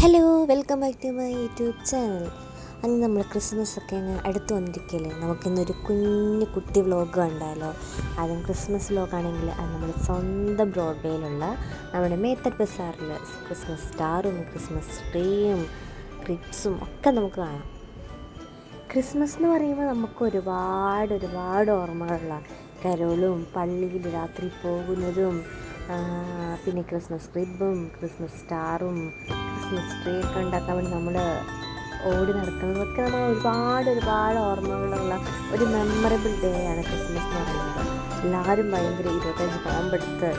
Hello welcome back to my YouTube channel അങ്ങ് നമ്മൾ Christmas ഒക്കെ അങ്ങ് അടുത്ത് വന്നിരിക്കുകയല്ലേ? നമുക്കിന്നൊരു കുഞ്ഞു കുട്ടി വ്ലോഗ് ഉണ്ടായാലോ അതും ക്രിസ്മസ് വ്ലോഗ് ആണെങ്കിൽ അത് നമ്മുടെ സ്വന്തം ബ്രോഡ്വേയിലുള്ള നമ്മുടെ മേത്തർ ബസാറിൽ ക്രിസ്മസ് സ്റ്റാറും ക്രിസ്മസ് ട്രീയും ക്രിപ്സും ഒക്കെ നമുക്ക് കാണാം. ക്രിസ്മസ് എന്ന് പറയുമ്പോൾ നമുക്ക് ഒരുപാട് ഒരുപാട് ഓർമ്മകളുള്ള കരോളും പള്ളിയിൽ രാത്രി പോകുന്നതും പിന്നെ ക്രിസ്മസ് ക്രിബും ക്രിസ്മസ് സ്റ്റാറും ക്രിസ്മസ് ട്രീ ഉണ്ടാക്കാൻ വേണ്ടി നമ്മൾ ഓടി നടക്കുന്നതൊക്കെ നമ്മൾ ഒരുപാട് ഒരുപാട് ഓർമ്മകളുള്ള ഒരു മെമ്മറബിൾ ഡേ ആണ് ക്രിസ്മസ് എന്ന് പറയുന്നത്. എല്ലാവരും ഭയങ്കര ഇരുപത്തഞ്ച് നോമ്പെടുത്ത്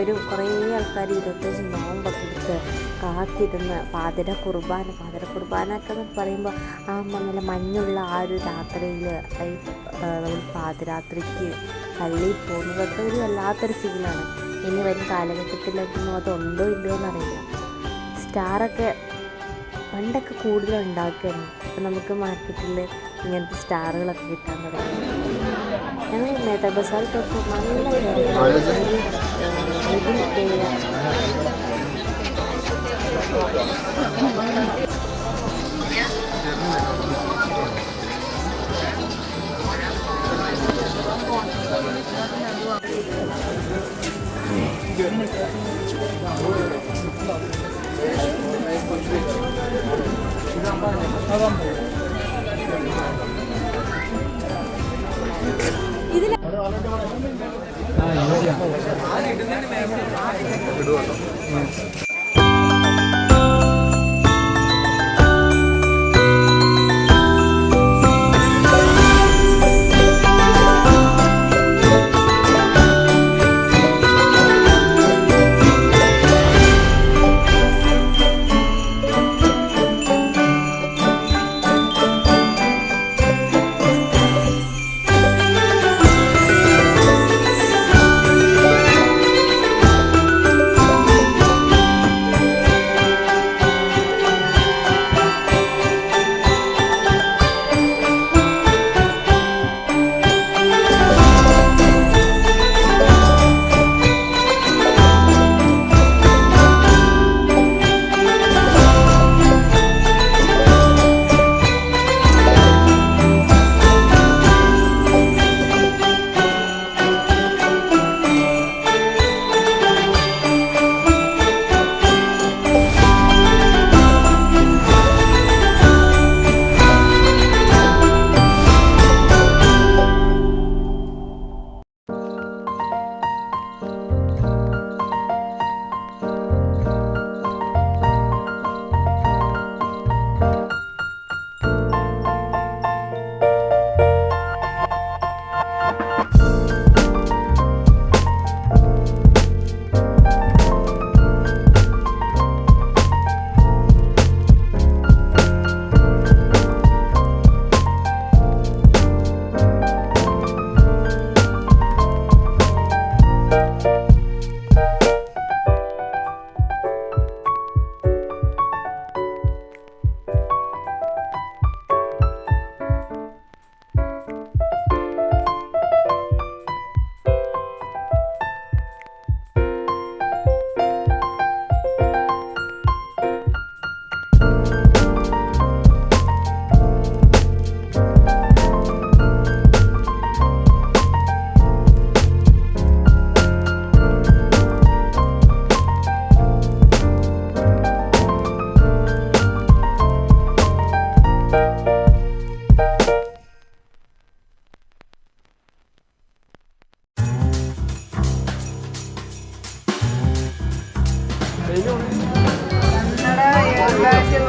ഒരു കുറേ ആൾക്കാർ ഇരുപത്തഞ്ച് നോമ്പൊക്കെ എടുത്ത് കാത്തിരുന്ന് പാതിര കുർബാന പാതിര കുർബാന ഒക്കെ എന്ന് പറയുമ്പോൾ ആ നല്ല മഞ്ഞുള്ള ആ ഒരു രാത്രിയിൽ നമ്മൾ പാതിരാത്രിക്ക് പള്ളിയിൽ പോകുന്നതൊക്കെ ഒരു വല്ലാത്തൊരു ഫീലാണ് ഇനി വരും കാലഘട്ടത്തിലൊന്നും അതുണ്ടോ ഇല്ലയോ എന്നറിയില്ല സ്റ്റാറൊക്കെ പണ്ടൊക്കെ കൂടുതൽ ഉണ്ടാക്കുമായിരുന്നു അപ്പം നമുക്ക് മാർക്കറ്റിൽ ഇങ്ങനത്തെ സ്റ്റാറുകളൊക്കെ കിട്ടാൻ തുടങ്ങി. ഞങ്ങൾ നേതാ ബസാറിൽ തൊട്ട് നല്ല Thank ഒരു, ഏഹ്,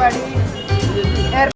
Ready.